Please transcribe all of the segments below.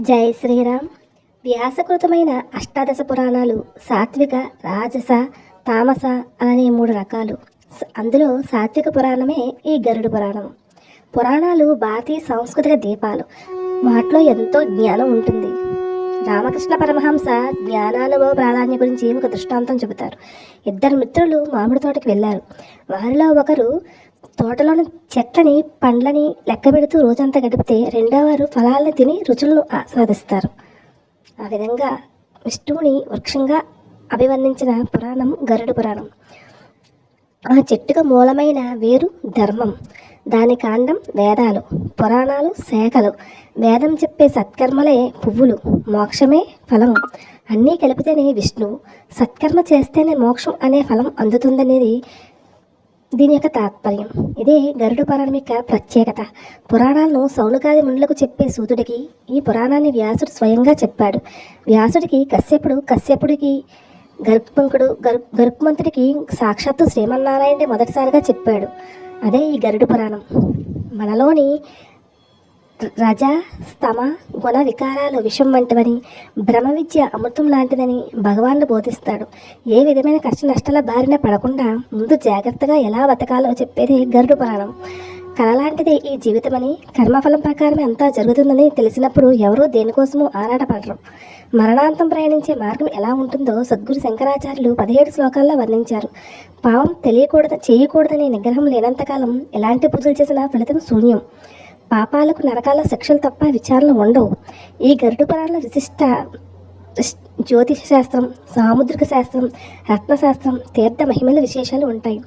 జై శ్రీరామ్. వ్యాసకృతమైన అష్టాదశ పురాణాలు సాత్విక రాజస తామస అనే మూడు రకాలు. అందులో సాత్విక పురాణమే ఈ గరుడు పురాణం. పురాణాలు భారతీయ సాంస్కృతిక దీపాలు. వాటిలో ఎంతో జ్ఞానం ఉంటుంది. రామకృష్ణ పరమహంస జ్ఞానానుభవ ప్రాధాన్యం గురించి ఒక దృష్టాంతం చెబుతారు. ఇద్దరు మిత్రులు మామిడి తోటకి వెళ్ళారు. వారిలో ఒకరు తోటలోని చెట్లని పండ్లని లెక్క పెడుతూ రోజంతా గడిపితే రెండోవారు ఫలాలను తిని రుచులను ఆస్వాదిస్తారు. ఆ విధంగా విష్ణువుని వృక్షంగా అభివర్ణించిన పురాణం గరుడ పురాణం. ఆ చెట్టుకు మూలమైన వేరు ధర్మం. దాని కాండం వేదాలు పురాణాలు శాఖలు. వేదం చెప్పే సత్కర్మలే పువ్వులు మోక్షమే ఫలం అన్నీ కలిపితేనే విష్ణువు. సత్కర్మ చేస్తేనే మోక్షం అనే ఫలం అందుతుందనేది దీని యొక్క తాత్పర్యం. ఇదే గరుడ పురాణం యొక్క ప్రత్యేకత. పురాణాలను సౌనకాది మునులకు చెప్పే సూతుడికి ఈ పురాణాన్ని వ్యాసుడు స్వయంగా చెప్పాడు. వ్యాసుడికి కశ్యపుడు కశ్యపుడికి గరుక్మంకుడు గరు గరుక్మంతుడికి సాక్షాత్తు శ్రీమన్నారాయణే మొదటిసారిగా చెప్పాడు. అదే ఈ గరుడు పురాణం. మనలోని రజ స్తమ గుణ వికారాలు విషం వంటివని భ్రమ విద్య అమృతం లాంటిదని భగవానుడు బోధిస్తాడు. ఏ విధమైన కష్ట నష్టాల బారిన పడకుండా ముందు జాగ్రత్తగా ఎలా బతకాలో చెప్పేది గరుడు పురాణం. కళ లాంటిదే ఈ జీవితమని కర్మఫలం ప్రకారమే అంతా జరుగుతుందని తెలిసినప్పుడు ఎవరూ దేనికోసమూ ఆరాటపడరు. మరణాంతం ప్రయాణించే మార్గం ఎలా ఉంటుందో సద్గురు శంకరాచార్యులు పదిహేడు శ్లోకాల్లో వర్ణించారు. పావం తెలియకూడదు చేయకూడదనే నిగ్రహం లేనంతకాలం ఎలాంటి పూజలు చేసినా ఫలితం శూన్యం. పాపాలకు నరకాల శిక్షలు తప్ప విచారణ ఉండవు. ఈ గరుడు పురాణ విశిష్ట జ్యోతిష శాస్త్రం సాముద్రిక శాస్త్రం రత్నశాస్త్రం తీర్థ మహిమల విశేషాలు ఉంటాయి.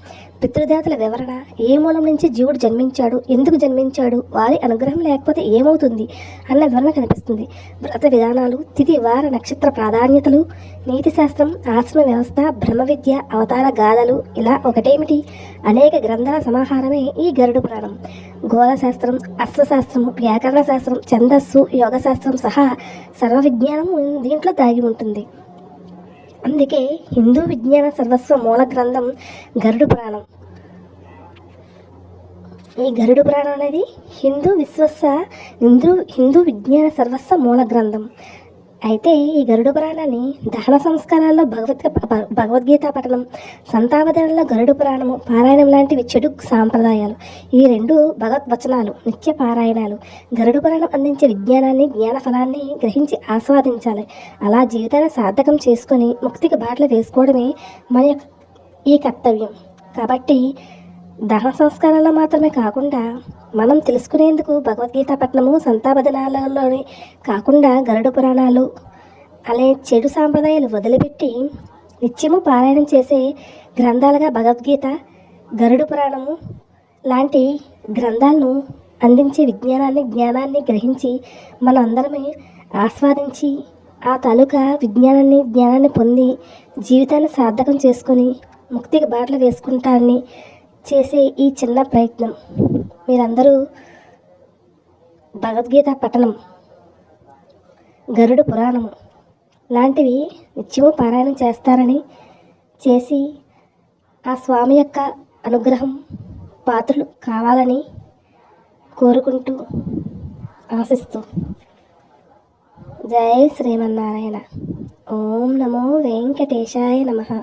పితృదేవతల వివరణ ఏ మూలం నుంచి జీవుడు జన్మించాడు ఎందుకు జన్మించాడు వారి అనుగ్రహం లేకపోతే ఏమవుతుంది అన్న వివరణ కనిపిస్తుంది. వ్రత విధానాలు తిథి వార నక్షత్ర ప్రాధాన్యతలు నీతి శాస్త్రం ఆశ్రమ వ్యవస్థ బ్రహ్మ విద్య అవతార గాథలు ఇలా ఒకటేమిటి? అనేక గ్రంథాల సమాహారమే ఈ గరుడు పురాణం. గోళ శాస్త్రం వ్యాకరణ శాస్త్రం ఛందస్సు యోగ శాస్త్రం సహా సర్వ విజ్ఞానము దీంట్లో దాగి ఉంటుంది. అందుకే హిందూ విజ్ఞాన సర్వస్వ మూల గ్రంథం గరుడు పురాణం. ఈ గరుడు పురాణం అనేది హిందూ విశ్వస్వ హిందూ హిందూ విజ్ఞాన సర్వస్వ మూల గ్రంథం. అయితే ఈ గరుడ పురాణాన్ని దహన సంస్కారాల్లో భగవత్ భగవద్గీత పఠనం సంతావధనలో గరుడ పురాణము పారాయణం లాంటివి చెడు సాంప్రదాయాలు. ఈ రెండు భగవద్వచనాలు నిత్య పారాయణాలు గరుడ పురాణం అందించే విజ్ఞానాన్ని జ్ఞాన ఫలాన్ని గ్రహించి ఆస్వాదించాలి. అలా జీవితాన్ని సార్థకం చేసుకొని ముక్తికి బాటలు వేసుకోవడమే మన ఈ కర్తవ్యం. కాబట్టి దహన సంస్కారాల్లో మాత్రమే కాకుండా మనం తెలుసుకునేందుకు భగవద్గీత పట్టణము సంతాపదనాలలోనే కాకుండా గరుడ పురాణాలు అనే చెడు సాంప్రదాయాలు వదిలిపెట్టి నిత్యము పారాయణం చేసే గ్రంథాలుగా భగవద్గీత గరుడు పురాణము లాంటి గ్రంథాలను అందించే విజ్ఞానాన్ని జ్ఞానాన్ని గ్రహించి మన అందరమే ఆస్వాదించి ఆ తాలూకా విజ్ఞానాన్ని జ్ఞానాన్ని పొంది జీవితాన్ని సార్థకం చేసుకొని ముక్తికి బాటలు వేసుకుంటారని చేసే ఈ చిన్న ప్రయత్నం. మీరందరూ భగవద్గీత పఠనం గరుడు పురాణము లాంటివి నిత్యము పారాయణం చేస్తారని చేసి ఆ స్వామి యొక్క అనుగ్రహం పాత్రలు కావాలని కోరుకుంటూ ఆశిస్తూ. జై శ్రీమన్నారాయణ. ఓం నమో వెంకటేశాయ నమః.